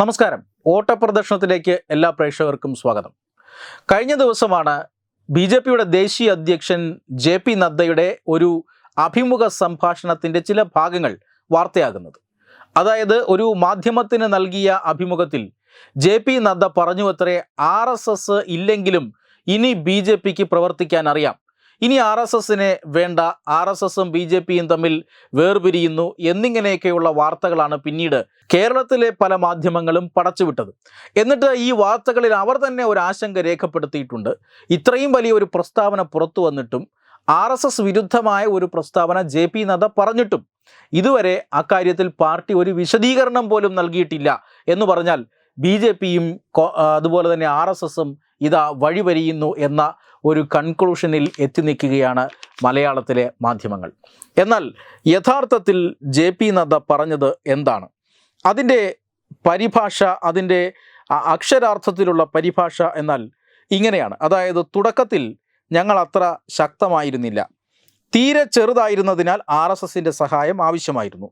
നമസ്കാരം. ഓട്ടപ്രദർശനത്തിലേക്ക് എല്ലാ പ്രേക്ഷകർക്കും സ്വാഗതം. കഴിഞ്ഞ ദിവസമാണ് ബി ജെ പിയുടെ ദേശീയ അധ്യക്ഷൻ ജെ പി നദ്ദയുടെ ഒരു അഭിമുഖ സംഭാഷണത്തിന്റെ ചില ഭാഗങ്ങൾ വാർത്തയാകുന്നത്. അതായത് ഒരു മാധ്യമത്തിന് നൽകിയ അഭിമുഖത്തിൽ ജെ പി നദ്ദ പറഞ്ഞു അത്രേ ആർ എസ് എസ് ഇല്ലെങ്കിലും ഇനി ബി ജെ പിക്ക് പ്രവർത്തിക്കാൻ അറിയാം. ഇനി ആർ എസ് എസിനെ വേണ്ട ആർ എസ് എസും ബി ജെ പിയും തമ്മിൽ വേർപിരിയുന്നു എന്നിങ്ങനെയൊക്കെയുള്ള വാർത്തകളാണ് പിന്നീട് കേരളത്തിലെ പല മാധ്യമങ്ങളും പടച്ചുവിട്ടത്. എന്നിട്ട് ഈ വാർത്തകളിൽ അവർ തന്നെ ഒരു ആശങ്ക രേഖപ്പെടുത്തിയിട്ടുണ്ട്. ഇത്രയും വലിയ ഒരു പ്രസ്താവന പുറത്തു വന്നിട്ടും ആർ എസ് എസ് വിരുദ്ധമായ ഒരു പ്രസ്താവന ജെ പി നദ്ദ പറഞ്ഞിട്ടും ഇതുവരെ അക്കാര്യത്തിൽ പാർട്ടി ഒരു വിശദീകരണം പോലും നൽകിയിട്ടില്ല എന്ന് പറഞ്ഞാൽ ബി ജെ പിയും അതുപോലെ തന്നെ ആർ എസ് എസും ഇതാ വഴിവരിയുന്നു എന്ന ഒരു കൺക്ലൂഷനിൽ എത്തി നിൽക്കുകയാണ് മലയാളത്തിലെ മാധ്യമങ്ങൾ. എന്നാൽ യഥാർത്ഥത്തിൽ ജെ പി നദ്ദ പറഞ്ഞത് എന്താണ്? അതിന്റെ പരിഭാഷ അതിന്റെ അക്ഷരാർത്ഥത്തിലുള്ള പരിഭാഷ എന്നാൽ ഇങ്ങനെയാണ്. അതായത് തുടക്കത്തിൽ ഞങ്ങൾ അത്ര ശക്തമായിരുന്നില്ല. തീരെ ചെറുതായിരുന്നതിനാൽ ആർ എസ് എസിന്റെ സഹായം ആവശ്യമായിരുന്നു.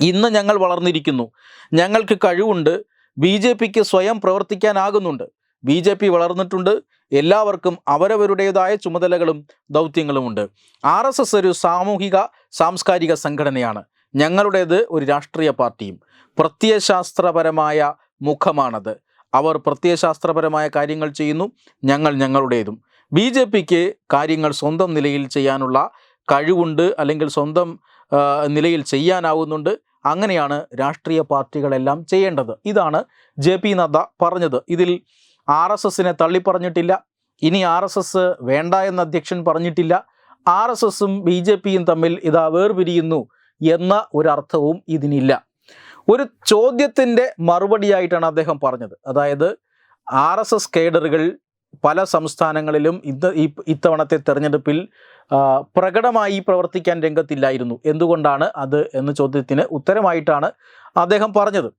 ഇന്ന് ഞങ്ങൾ വളർന്നിരിക്കുന്നു. ഞങ്ങൾക്ക് കഴിവുണ്ട്. ബി ജെ പിക്ക് സ്വയം പ്രവർത്തിക്കാനാകുന്നുണ്ട്. ബി ജെ പി വളർന്നിട്ടുണ്ട്. എല്ലാവർക്കും അവരവരുടേതായ ചുമതലകളും ദൗത്യങ്ങളുമുണ്ട്. ആർ എസ് എസ് ഒരു സാമൂഹിക സാംസ്കാരിക സംഘടനയാണ്. ഞങ്ങളുടേത് ഒരു രാഷ്ട്രീയ പാർട്ടിയും. പ്രത്യയശാസ്ത്രപരമായ മുഖമാണത്. അവർ പ്രത്യയശാസ്ത്രപരമായ കാര്യങ്ങൾ ചെയ്യുന്നു. ഞങ്ങൾ ഞങ്ങളുടേതും. ബി ജെ പിക്ക് കാര്യങ്ങൾ സ്വന്തം നിലയിൽ ചെയ്യാനുള്ള കഴിവുണ്ട് അല്ലെങ്കിൽ സ്വന്തം നിലയിൽ ചെയ്യാനാവുന്നുണ്ട്. അങ്ങനെയാണ് രാഷ്ട്രീയ പാർട്ടികളെല്ലാം ചെയ്യേണ്ടത്. ഇതാണ് ജെ പി നദ്ദ പറഞ്ഞത്. ഇതിൽ ആർ എസ് എസിനെ തള്ളിപ്പറഞ്ഞിട്ടില്ല. ഇനി ആർ എസ് എസ് വേണ്ട എന്ന് അധ്യക്ഷൻ പറഞ്ഞിട്ടില്ല. ആർ എസ് എസും ബി ജെ പിയും തമ്മിൽ ഇതാ വേർപിരിയുന്നു എന്ന ഒരർത്ഥവും ഇതിനില്ല. ഒരു ചോദ്യത്തിന്റെ മറുപടിയായിട്ടാണ് അദ്ദേഹം പറഞ്ഞത്. അതായത് ആർ എസ് എസ് കേഡറുകൾ പല സംസ്ഥാനങ്ങളിലും ഇന്ന് ഈ ഇത്തവണത്തെ തെരഞ്ഞെടുപ്പിൽ പ്രകടമായി പ്രവർത്തിക്കാൻ രംഗത്തില്ലായിരുന്നു. എന്തുകൊണ്ടാണ് അത് എന്ന ചോദ്യത്തിന് ഉത്തരമായിട്ടാണ് അദ്ദേഹം പറഞ്ഞത്.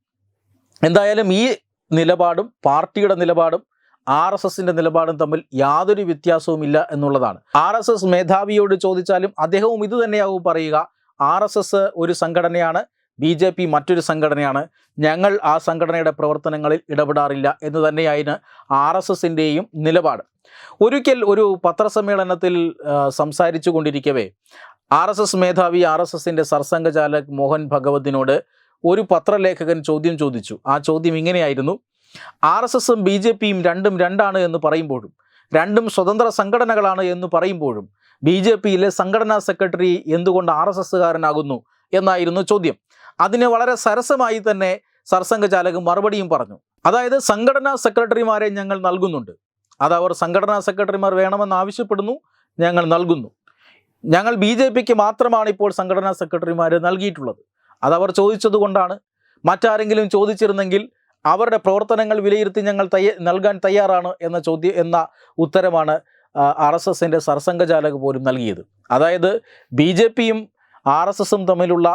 എന്തായാലും ഈ നിലപാടും പാർട്ടിയുടെ നിലപാടും ആർ എസ് എസിന്റെ നിലപാടും തമ്മിൽ യാതൊരു വ്യത്യാസവുമില്ല എന്നുള്ളതാണ്. ആർ എസ് എസ് മേധാവിയോട് ചോദിച്ചാലും അദ്ദേഹവും ഇത് തന്നെയാവും പറയുക. ആർ എസ് എസ് ഒരു സംഘടനയാണ്. ബി ജെ പി മറ്റൊരു സംഘടനയാണ്. ഞങ്ങൾ ആ സംഘടനയുടെ പ്രവർത്തനങ്ങളിൽ ഇടപെടാറില്ല എന്ന് തന്നെയായിരുന്നു ആർ എസ് എസിന്റെയും നിലപാട്. ഒരിക്കൽ ഒരു പത്രസമ്മേളനത്തിൽ സംസാരിച്ചു കൊണ്ടിരിക്കവേ ആർ എസ് എസ് മേധാവി ആർ എസ് എസിന്റെ സർസംഘചാലക് മോഹൻ ഭഗവതിനോട് ഒരു പത്രലേഖകൻ ചോദ്യം ചോദിച്ചു. ആ ചോദ്യം ഇങ്ങനെയായിരുന്നു. ആർ എസ് എസും ബി ജെ പിയും രണ്ടും രണ്ടാണ് എന്ന് പറയുമ്പോഴും രണ്ടും സ്വതന്ത്ര സംഘടനകളാണ് എന്ന് പറയുമ്പോഴും ബി ജെ പിയിലെ സംഘടനാ സെക്രട്ടറി എന്തുകൊണ്ട് ആർ എസ് എസ്സുകാരനാകുന്നു എന്നായിരുന്നു ചോദ്യം. അതിന് വളരെ സരസമായി തന്നെ സർസംഘചാലക് മറുപടിയും പറഞ്ഞു. അതായത് സംഘടനാ സെക്രട്ടറിമാരെ ഞങ്ങൾ നൽകുന്നുണ്ട്. അത് അവർ സംഘടനാ സെക്രട്ടറിമാർ വേണമെന്ന് ആവശ്യപ്പെടുന്നു ഞങ്ങൾ നൽകുന്നു. ഞങ്ങൾ ബി ജെ പിക്ക് മാത്രമാണ് ഇപ്പോൾ സംഘടനാ സെക്രട്ടറിമാർ നൽകിയിട്ടുള്ളത്. അതവർ ചോദിച്ചതുകൊണ്ടാണ് മറ്റാരെങ്കിലും ചോദിച്ചിരുന്നെങ്കിൽ അവരുടെ പ്രവർത്തനങ്ങൾ വിലയിരുത്തി ഞങ്ങൾ തയ്യ നൽകാൻ തയ്യാറാണ് എന്ന ചോദ്യം എന്ന ഉത്തരമാണ് ആർ എസ് എസിന്റെ സർസംഘചാലക് പോലും നൽകിയത്. അതായത് ബി ജെ പിയും ആർ എസ് എസും തമ്മിലുള്ള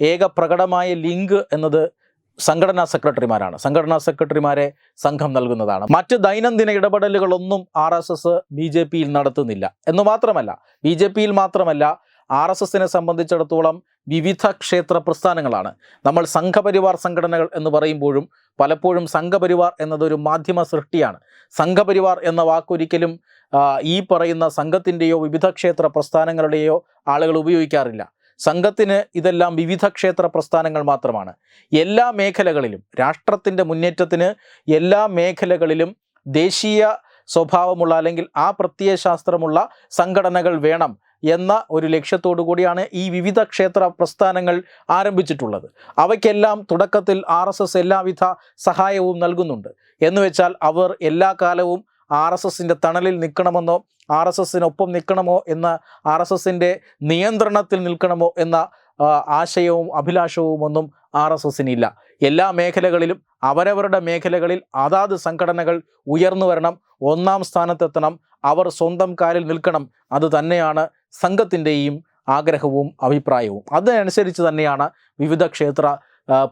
ഏക പ്രകടമായ ലിങ്ക് എന്നത് സംഘടനാ സെക്രട്ടറിമാരാണ്. സംഘടനാ സെക്രട്ടറിമാരെ സംഘം നൽകുന്നതാണ്. മറ്റ് ദൈനംദിന ഇടപെടലുകളൊന്നും R S S B J പിയിൽ നടത്തുന്നില്ല. എന്ന് മാത്രമല്ല ബി ജെ പിയിൽ മാത്രമല്ല ആർ എസ് എസിനെ സംബന്ധിച്ചിടത്തോളം വിവിധ ക്ഷേത്ര പ്രസ്ഥാനങ്ങളാണ്. നമ്മൾ സംഘപരിവാർ സംഘടനകൾ എന്ന് പറയുമ്പോഴും പലപ്പോഴും സംഘപരിവാർ എന്നതൊരു മാധ്യമ സൃഷ്ടിയാണ്. സംഘപരിവാർ എന്ന വാക്കൊരിക്കലും ഈ പറയുന്ന സംഘത്തിന്റെയോ വിവിധ ക്ഷേത്ര പ്രസ്ഥാനങ്ങളുടെയോ ആളുകൾ ഉപയോഗിക്കാറില്ല. സംഘത്തിന് ഇതെല്ലാം വിവിധ ക്ഷേത്ര പ്രസ്ഥാനങ്ങൾ മാത്രമാണ്. എല്ലാ മേഖലകളിലും രാഷ്ട്രത്തിന്റെ മുന്നേറ്റത്തിന് എല്ലാ മേഖലകളിലും ദേശീയ സ്വഭാവമുള്ള അല്ലെങ്കിൽ ആ പ്രത്യയശാസ്ത്രമുള്ള സംഘടനകൾ വേണം എന്ന ഒരു ലക്ഷ്യത്തോടു കൂടിയാണ് ഈ വിവിധ ക്ഷേത്ര പ്രസ്ഥാനങ്ങൾ ആരംഭിച്ചിട്ടുള്ളത്. അവയ്ക്കെല്ലാം തുടക്കത്തിൽ ആർ എല്ലാവിധ സഹായവും നൽകുന്നുണ്ട്. എന്നുവെച്ചാൽ അവർ എല്ലാ കാലവും ആർ എസ് എസിന്റെ തണലിൽ നിൽക്കണമെന്നോ ആർ എസ് എസിനൊപ്പം നിൽക്കണമോ എന്ന ആർ എസ് എസിന്റെ നിയന്ത്രണത്തിൽ നിൽക്കണമോ എന്ന ആശയവും അഭിലാഷവും ഒന്നും ആർ എസ് എസിനില്ല എല്ലാ മേഖലകളിലും അവരവരുടെ മേഖലകളിൽ അതാത് സംഘടനകൾ ഉയർന്നു വരണം ഒന്നാം സ്ഥാനത്തെത്തണം അവർ സ്വന്തം കാലിൽ നിൽക്കണം അത് തന്നെയാണ് സംഘത്തിന്റെയും ആഗ്രഹവും അഭിപ്രായവും. അതിനനുസരിച്ച് തന്നെയാണ് വിവിധ ക്ഷേത്ര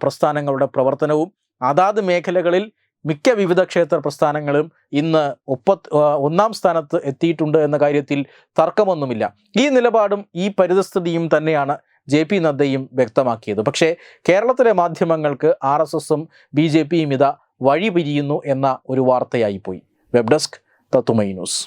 പ്രസ്ഥാനങ്ങളുടെ പ്രവർത്തനവും. അതാത് മേഖലകളിൽ മിക്ക വിവിധ ക്ഷേത്ര പ്രസ്ഥാനങ്ങളും ഇന്ന് ഒപ്പ ഒന്നാം സ്ഥാനത്ത് എത്തിയിട്ടുണ്ട് എന്ന കാര്യത്തിൽ തർക്കമൊന്നുമില്ല. ഈ നിലപാടും ഈ പരിതസ്ഥിതിയും തന്നെയാണ് ജെ പി നദ്ദയും വ്യക്തമാക്കിയത്. പക്ഷേ കേരളത്തിലെ മാധ്യമങ്ങൾക്ക് ആർ എസ് എസും ബി ജെ പിയും ഇതാ വഴി പിരിയുന്നു എന്ന ഒരു വാർത്തയായിപ്പോയി വെബ് ഡെസ്ക് തത്തുമൈ ന്യൂസ്.